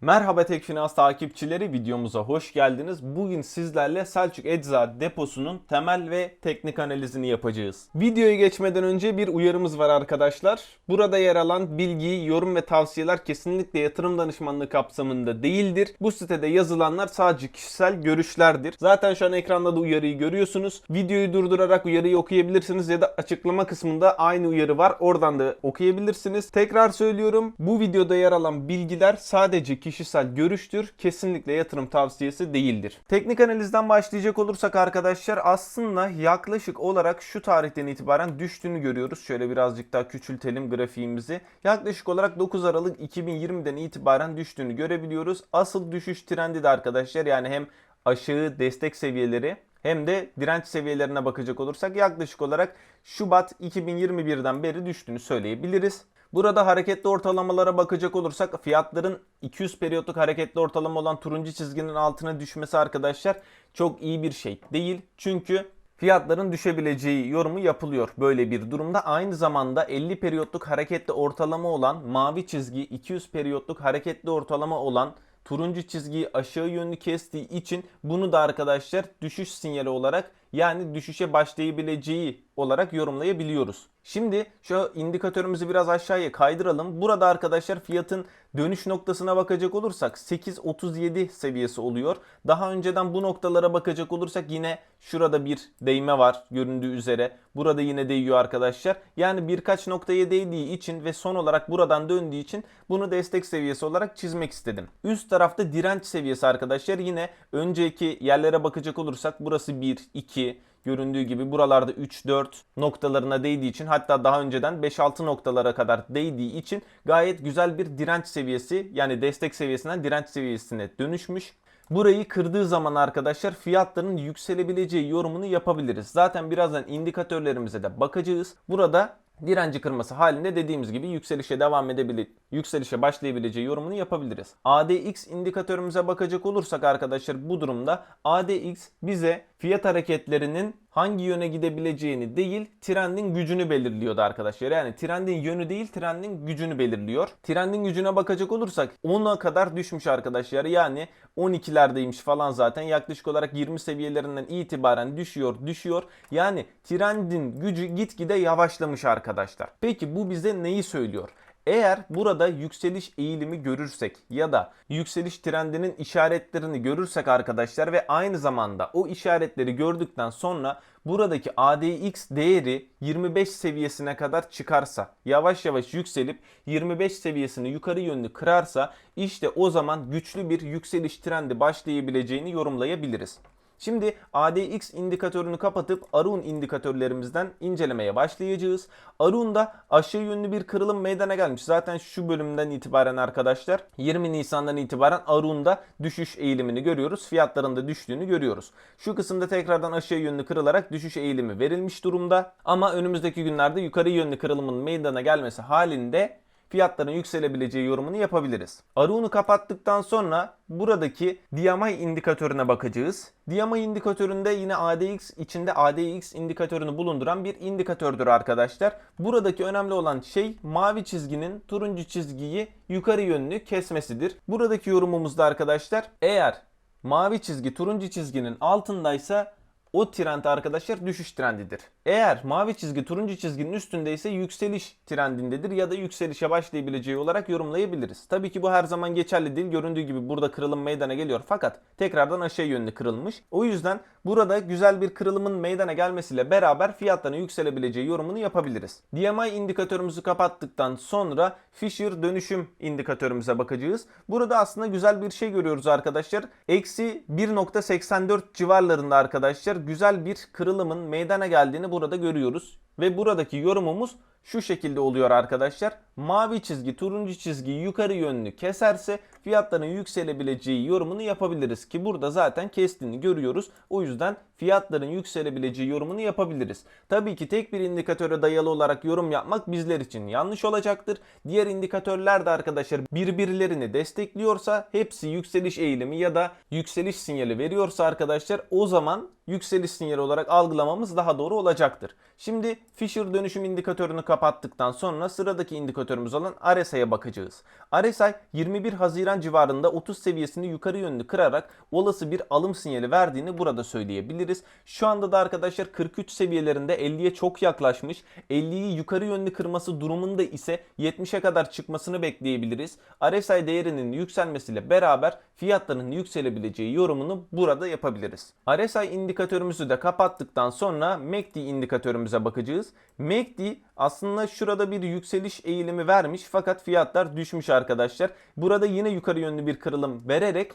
Merhaba Tekfinans takipçileri videomuza hoş geldiniz. Bugün sizlerle Selçuk Ecza deposunun temel ve teknik analizini yapacağız. Videoya geçmeden önce bir uyarımız var arkadaşlar. Burada yer alan bilgi, yorum ve tavsiyeler kesinlikle yatırım danışmanlığı kapsamında değildir. Bu sitede yazılanlar sadece kişisel görüşlerdir. Zaten şu an ekranda da uyarıyı görüyorsunuz. Videoyu durdurarak uyarıyı okuyabilirsiniz ya da açıklama kısmında aynı uyarı var. Oradan da okuyabilirsiniz. Tekrar söylüyorum. Bu videoda yer alan bilgiler sadece kişisel görüştür. Kesinlikle yatırım tavsiyesi değildir. Teknik analizden başlayacak olursak arkadaşlar aslında yaklaşık olarak şu tarihten itibaren düştüğünü görüyoruz. Şöyle birazcık daha küçültelim grafiğimizi. Yaklaşık olarak 9 Aralık 2020'den itibaren düştüğünü görebiliyoruz. Asıl düşüş trendi de arkadaşlar yani hem aşağı destek seviyeleri hem de direnç seviyelerine bakacak olursak yaklaşık olarak Şubat 2021'den beri düştüğünü söyleyebiliriz. Burada hareketli ortalamalara bakacak olursak fiyatların 200 periyotluk hareketli ortalama olan turuncu çizginin altına düşmesi arkadaşlar çok iyi bir şey değil. Çünkü fiyatların düşebileceği yorumu yapılıyor böyle bir durumda. Aynı zamanda 50 periyotluk hareketli ortalama olan mavi çizgi 200 periyotluk hareketli ortalama olan turuncu çizgiyi aşağı yönlü kestiği için bunu da arkadaşlar düşüş sinyali olarak yani düşüşe başlayabileceği olarak yorumlayabiliyoruz. Şimdi şu indikatörümüzü biraz aşağıya kaydıralım. Burada arkadaşlar fiyatın dönüş noktasına bakacak olursak 8.37 seviyesi oluyor. Daha önceden bu noktalara bakacak olursak yine şurada bir değme var göründüğü üzere. Burada yine değiyor arkadaşlar. Yani birkaç noktaya değdiği için ve son olarak buradan döndüğü için bunu destek seviyesi olarak çizmek istedim. Üst tarafta direnç seviyesi arkadaşlar. Yine önceki yerlere bakacak olursak burası 1, 2, göründüğü gibi buralarda 3-4 noktalarına değdiği için hatta daha önceden 5-6 noktalara kadar değdiği için gayet güzel bir direnç seviyesi yani destek seviyesinden direnç seviyesine dönüşmüş. Burayı kırdığı zaman arkadaşlar fiyatların yükselebileceği yorumunu yapabiliriz. Zaten birazdan indikatörlerimize de bakacağız. Burada direnci kırması halinde dediğimiz gibi yükselişe devam edebilir, yükselişe başlayabileceği yorumunu yapabiliriz. ADX indikatörümüze bakacak olursak arkadaşlar bu durumda ADX bize fiyat hareketlerinin hangi yöne gidebileceğini değil trendin gücünü belirliyordu arkadaşlar. Yani trendin yönü değil trendin gücünü belirliyor. Trendin gücüne bakacak olursak 10'a kadar düşmüş arkadaşlar. Yani 12'lerdeymiş falan zaten. Yaklaşık olarak 20 seviyelerinden itibaren düşüyor, düşüyor. Yani trendin gücü gitgide yavaşlamış arkadaşlar. Peki bu bize neyi söylüyor? Eğer burada yükseliş eğilimi görürsek ya da yükseliş trendinin işaretlerini görürsek arkadaşlar ve aynı zamanda o işaretleri gördükten sonra buradaki ADX değeri 25 seviyesine kadar çıkarsa, yavaş yavaş yükselip 25 seviyesini yukarı yönlü kırarsa işte o zaman güçlü bir yükseliş trendi başlayabileceğini yorumlayabiliriz. Şimdi ADX indikatörünü kapatıp Arun indikatörlerimizden incelemeye başlayacağız. Arun'da aşağı yönlü bir kırılım meydana gelmiş. Zaten şu bölümden itibaren arkadaşlar 20 Nisan'dan itibaren Arun'da düşüş eğilimini görüyoruz. Fiyatların da düştüğünü görüyoruz. Şu kısımda tekrardan aşağı yönlü kırılarak düşüş eğilimi verilmiş durumda. Ama önümüzdeki günlerde yukarı yönlü kırılımın meydana gelmesi halinde fiyatların yükselebileceği yorumunu yapabiliriz. Arun'u kapattıktan sonra buradaki DMI indikatörüne bakacağız. DMI indikatöründe yine ADX içinde ADX indikatörünü bulunduran bir indikatördür arkadaşlar. Buradaki önemli olan şey mavi çizginin turuncu çizgiyi yukarı yönlü kesmesidir. Buradaki yorumumuzda arkadaşlar eğer mavi çizgi turuncu çizginin altındaysa o trend arkadaşlar düşüş trendidir. Eğer mavi çizgi turuncu çizginin üstündeyse yükseliş trendindedir ya da yükselişe başlayabileceği olarak yorumlayabiliriz. Tabii ki bu her zaman geçerli değil. Göründüğü gibi burada kırılım meydana geliyor fakat tekrardan aşağı yönlü kırılmış. O yüzden burada güzel bir kırılımın meydana gelmesiyle beraber fiyatların yükselebileceği yorumunu yapabiliriz. DMI indikatörümüzü kapattıktan sonra Fisher dönüşüm indikatörümüze bakacağız. Burada aslında güzel bir şey görüyoruz arkadaşlar. Eksi 1.84 civarlarında arkadaşlar güzel bir kırılımın meydana geldiğini burada görüyoruz. Ve buradaki yorumumuz şu şekilde oluyor arkadaşlar. Mavi çizgi turuncu çizgiyi yukarı yönlü keserse fiyatların yükselebileceği yorumunu yapabiliriz ki burada zaten kestiğini görüyoruz. O yüzden fiyatların yükselebileceği yorumunu yapabiliriz. Tabii ki tek bir indikatöre dayalı olarak yorum yapmak bizler için yanlış olacaktır. Diğer indikatörler de arkadaşlar birbirlerini destekliyorsa hepsi yükseliş eğilimi ya da yükseliş sinyali veriyorsa arkadaşlar o zaman yükseliş sinyali olarak algılamamız daha doğru olacaktır. Şimdi Fisher dönüşüm indikatörünü kapattıktan sonra sıradaki indikatörümüz olan RSI'ye bakacağız. RSI 21 Haziran civarında 30 seviyesini yukarı yönlü kırarak olası bir alım sinyali verdiğini burada söyleyebiliriz. Şu anda da arkadaşlar 43 seviyelerinde 50'ye çok yaklaşmış. 50'yi yukarı yönlü kırması durumunda ise 70'e kadar çıkmasını bekleyebiliriz. RSI değerinin yükselmesiyle beraber fiyatların yükselebileceği yorumunu burada yapabiliriz. RSI indikatörümüzü de kapattıktan sonra MACD indikatörümüze bakacağız. MACD aslında şurada bir yükseliş eğilimi vermiş fakat fiyatlar düşmüş arkadaşlar. Burada yine yukarı yönlü bir kırılım vererek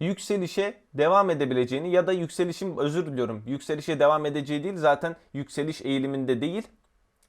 yükselişe devam edebileceğini ya da yükselişin özür diliyorum yükselişe devam edeceği değil zaten yükseliş eğiliminde değil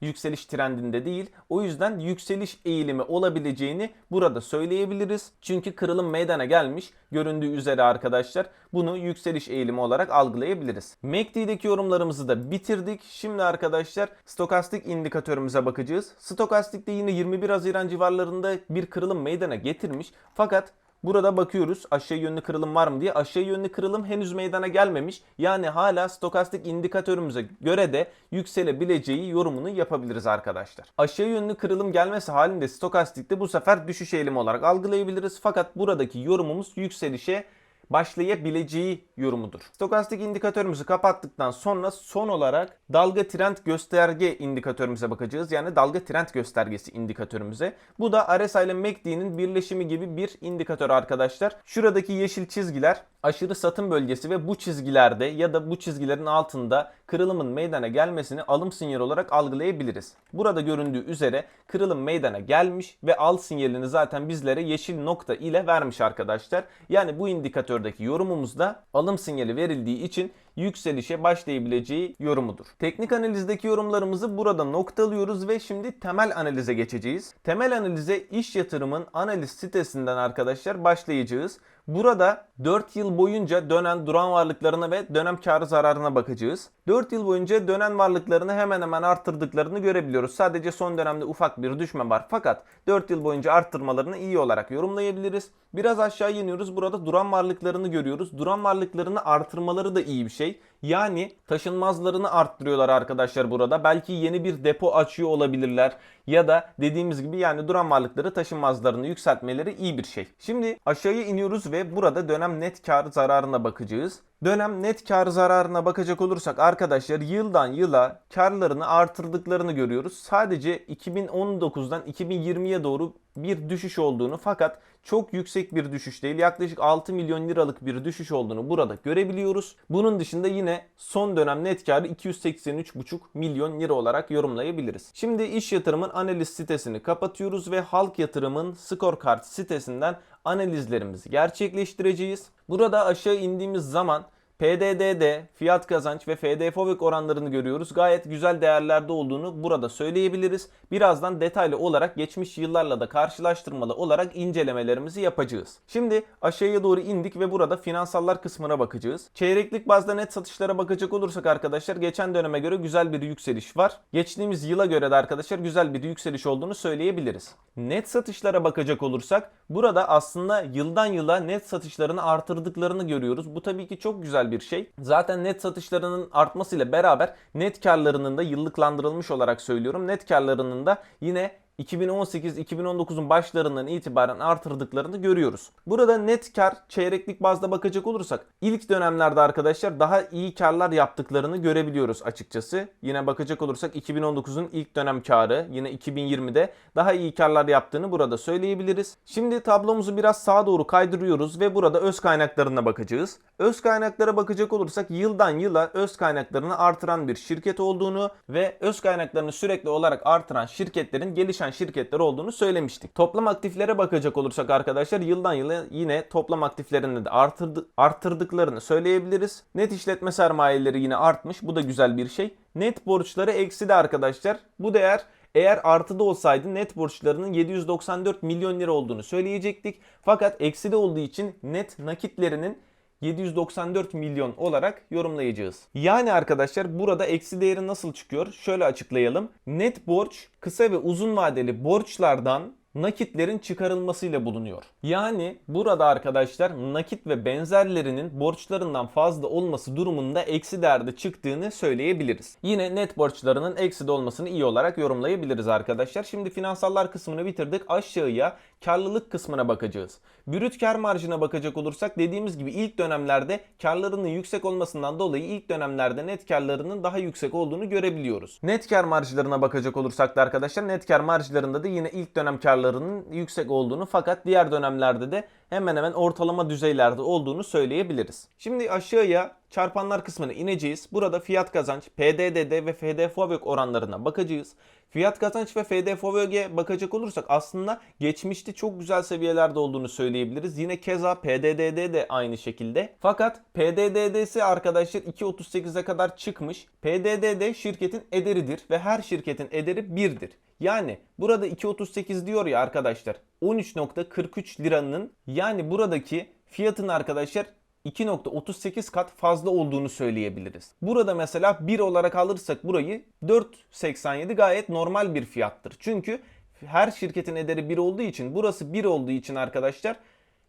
yükseliş trendinde değil. O yüzden yükseliş eğilimi olabileceğini burada söyleyebiliriz. Çünkü kırılım meydana gelmiş. Göründüğü üzere arkadaşlar bunu yükseliş eğilimi olarak algılayabiliriz. MACD'deki yorumlarımızı da bitirdik. Şimdi arkadaşlar stokastik indikatörümüze bakacağız. Stokastikte yine 21 Haziran civarlarında bir kırılım meydana getirmiş. Fakat Burada bakıyoruz aşağı yönlü kırılım var mı diye. Aşağı yönlü kırılım henüz meydana gelmemiş. Yani hala stokastik indikatörümüze göre de yükselebileceği yorumunu yapabiliriz arkadaşlar. Aşağı yönlü kırılım gelmesi halinde stokastikte bu sefer düşüş eğilimi olarak algılayabiliriz. Fakat buradaki yorumumuz yükselişe başlayabileceği yorumudur. Stokastik indikatörümüzü kapattıktan sonra son olarak dalga trend gösterge indikatörümüze bakacağız. Yani dalga trend göstergesi indikatörümüze. Bu da RSI ile MACD'nin birleşimi gibi bir indikatör arkadaşlar. Şuradaki yeşil çizgiler aşırı satım bölgesi ve bu çizgilerde ya da bu çizgilerin altında kırılımın meydana gelmesini alım sinyali olarak algılayabiliriz. Burada göründüğü üzere kırılım meydana gelmiş ve al sinyalini zaten bizlere yeşil nokta ile vermiş arkadaşlar. Yani bu indikatördeki yorumumuzda alım sinyali verildiği için yükselişe başlayabileceği yorumudur. Teknik analizdeki yorumlarımızı burada noktalıyoruz ve şimdi temel analize geçeceğiz. Temel analize iş yatırımın analiz sitesinden arkadaşlar başlayacağız. Burada 4 yıl boyunca dönen duran varlıklarına ve dönem karı zararına bakacağız. 4 yıl boyunca dönen varlıklarını hemen hemen arttırdıklarını görebiliyoruz. Sadece son dönemde ufak bir düşme var. Fakat 4 yıl boyunca arttırmalarını iyi olarak yorumlayabiliriz. Biraz aşağı iniyoruz. Burada duran varlıklarını görüyoruz. Duran varlıklarını artırmaları da iyi bir şey. ok? Yani taşınmazlarını arttırıyorlar arkadaşlar burada. Belki yeni bir depo açıyor olabilirler. Ya da dediğimiz gibi yani duran varlıkları taşınmazlarını yükseltmeleri iyi bir şey. Şimdi aşağıya iniyoruz ve burada dönem net kar zararına bakacağız. Dönem net kar zararına bakacak olursak arkadaşlar yıldan yıla karlarını artırdıklarını görüyoruz. Sadece 2019'dan 2020'ye doğru bir düşüş olduğunu fakat çok yüksek bir düşüş değil. Yaklaşık 6 milyon liralık bir düşüş olduğunu burada görebiliyoruz. Bunun dışında yine son dönem net karı 283,5 milyon lira olarak yorumlayabiliriz. Şimdi iş yatırımın analiz sitesini kapatıyoruz ve halk yatırımın scorecard sitesinden analizlerimizi gerçekleştireceğiz. Burada aşağı indiğimiz zaman PDD'de fiyat kazanç ve FD FOVEC oranlarını görüyoruz. Gayet güzel değerlerde olduğunu burada söyleyebiliriz. Birazdan detaylı olarak geçmiş yıllarla da karşılaştırmalı olarak incelemelerimizi yapacağız. Şimdi aşağıya doğru indik ve burada finansallar kısmına bakacağız. Çeyreklik bazda net satışlara bakacak olursak arkadaşlar geçen döneme göre güzel bir yükseliş var. Geçtiğimiz yıla göre de arkadaşlar güzel bir yükseliş olduğunu söyleyebiliriz. Net satışlara bakacak olursak burada aslında yıldan yıla net satışlarını artırdıklarını görüyoruz. Bu tabii ki çok güzel bir şey. Zaten net satışlarının artmasıyla beraber net karlarının da yıllıklandırılmış olarak söylüyorum. Net karlarının da yine 2018-2019'un başlarından itibaren artırdıklarını görüyoruz. Burada net kar çeyreklik bazda bakacak olursak ilk dönemlerde arkadaşlar daha iyi karlar yaptıklarını görebiliyoruz açıkçası. Yine bakacak olursak 2019'un ilk dönem karı yine 2020'de daha iyi karlar yaptığını burada söyleyebiliriz. Şimdi tablomuzu biraz sağa doğru kaydırıyoruz ve burada öz kaynaklarına bakacağız. Öz kaynaklara bakacak olursak yıldan yıla öz kaynaklarını artıran bir şirket olduğunu ve öz kaynaklarını sürekli olarak artıran şirketlerin gelişen şirketler olduğunu söylemiştik. Toplam aktiflere bakacak olursak arkadaşlar yıldan yıla yine toplam aktiflerini de artırdı, arttırdıklarını söyleyebiliriz. Net işletme sermayeleri yine artmış. Bu da güzel bir şey. Net borçları eksi de arkadaşlar. Bu değer eğer artıda olsaydı net borçlarının 794 milyon lira olduğunu söyleyecektik. Fakat ekside olduğu için net nakitlerinin 794 milyon olarak yorumlayacağız. Yani arkadaşlar burada eksi değeri nasıl çıkıyor? Şöyle açıklayalım. Net borç kısa ve uzun vadeli borçlardan nakitlerin çıkarılmasıyla bulunuyor. Yani burada arkadaşlar nakit ve benzerlerinin borçlarından fazla olması durumunda eksi değerde çıktığını söyleyebiliriz. Yine net borçlarının eksi de olmasını iyi olarak yorumlayabiliriz arkadaşlar. Şimdi finansallar kısmını bitirdik. Aşağıya karlılık kısmına bakacağız. Brüt kar marjına bakacak olursak dediğimiz gibi ilk dönemlerde karlarının yüksek olmasından dolayı ilk dönemlerde net karlarının daha yüksek olduğunu görebiliyoruz. Net kar marjlarına bakacak olursak da arkadaşlar net kar marjlarında da yine ilk dönem karlarının yüksek olduğunu fakat diğer dönemlerde de hemen hemen ortalama düzeylerde olduğunu söyleyebiliriz. Şimdi aşağıya çarpanlar kısmına ineceğiz. Burada fiyat kazanç, PDDD ve FDFOVÖK oranlarına bakacağız. Fiyat kazanç ve FDFOVÖG'e bakacak olursak aslında geçmişte çok güzel seviyelerde olduğunu söyleyebiliriz. Yine keza PDDD de aynı şekilde. Fakat PDDD'si arkadaşlar 2.38'e kadar çıkmış. PDDD şirketin ederidir ve her şirketin ederi 1'dir. Yani burada 2.38 diyor ya arkadaşlar 13.43 liranın yani buradaki fiyatın arkadaşlar 2.38 kat fazla olduğunu söyleyebiliriz. Burada mesela 1 olarak alırsak burayı 4.87 gayet normal bir fiyattır. Çünkü her şirketin ederi 1 olduğu için burası 1 olduğu için arkadaşlar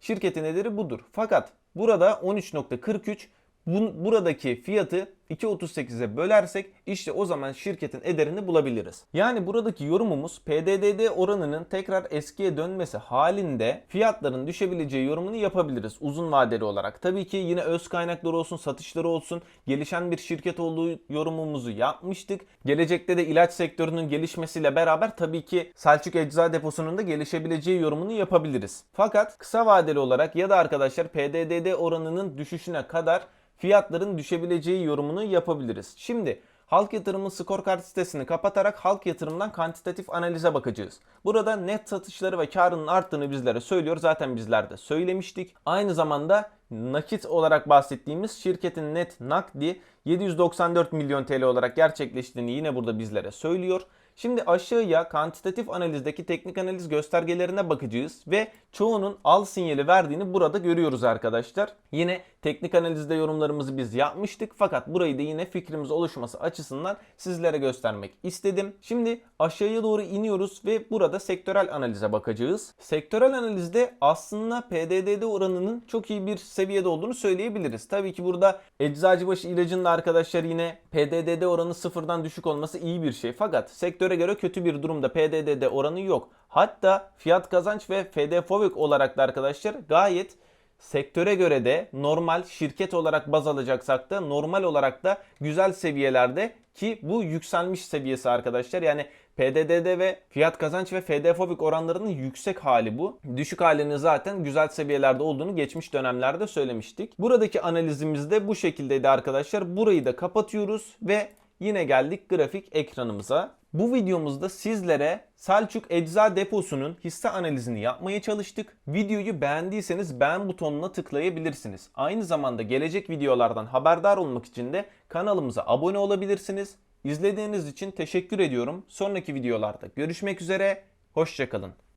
şirketin ederi budur. Fakat burada 13.43 bu- buradaki fiyatı 2.38'e bölersek işte o zaman şirketin ederini bulabiliriz. Yani buradaki yorumumuz PDDD oranının tekrar eskiye dönmesi halinde fiyatların düşebileceği yorumunu yapabiliriz uzun vadeli olarak. Tabii ki yine öz kaynakları olsun, satışları olsun, gelişen bir şirket olduğu yorumumuzu yapmıştık. Gelecekte de ilaç sektörünün gelişmesiyle beraber tabii ki Selçuk Ecza Deposu'nun da gelişebileceği yorumunu yapabiliriz. Fakat kısa vadeli olarak ya da arkadaşlar PDDD oranının düşüşüne kadar fiyatların düşebileceği yorumunu yapabiliriz. Şimdi Halk Yatırım'ın scorecard sitesini kapatarak halk yatırımdan kantitatif analize bakacağız. Burada net satışları ve karının arttığını bizlere söylüyor. Zaten bizler de söylemiştik. Aynı zamanda nakit olarak bahsettiğimiz şirketin net nakdi 794 milyon TL olarak gerçekleştiğini yine burada bizlere söylüyor. Şimdi aşağıya kantitatif analizdeki teknik analiz göstergelerine bakacağız ve çoğunun al sinyali verdiğini burada görüyoruz arkadaşlar. Yine teknik analizde yorumlarımızı biz yapmıştık fakat burayı da yine fikrimiz oluşması açısından sizlere göstermek istedim. Şimdi aşağıya doğru iniyoruz ve burada sektörel analize bakacağız. Sektörel analizde aslında PDDD oranının çok iyi bir seviyede olduğunu söyleyebiliriz. Tabii ki burada Eczacıbaşı ilacının da arkadaşlar yine PDDD oranı sıfırdan düşük olması iyi bir şey. Fakat sektöre göre kötü bir durumda PDDD oranı yok. Hatta fiyat kazanç ve FDFOVÖK olarak da arkadaşlar gayet sektöre göre de normal şirket olarak baz alacaksak da normal olarak da güzel seviyelerde ki bu yükselmiş seviyesi arkadaşlar. Yani PDDD ve fiyat kazanç ve FDFOVÖK oranlarının yüksek hali bu. Düşük halinin zaten güzel seviyelerde olduğunu geçmiş dönemlerde söylemiştik. Buradaki analizimiz de bu şekildeydi arkadaşlar. Burayı da kapatıyoruz ve yine geldik grafik ekranımıza. Bu videomuzda sizlere Selçuk Ecza Deposu'nun hisse analizini yapmaya çalıştık. Videoyu beğendiyseniz beğen butonuna tıklayabilirsiniz. Aynı zamanda gelecek videolardan haberdar olmak için de kanalımıza abone olabilirsiniz. İzlediğiniz için teşekkür ediyorum. Sonraki videolarda görüşmek üzere. Hoşçakalın.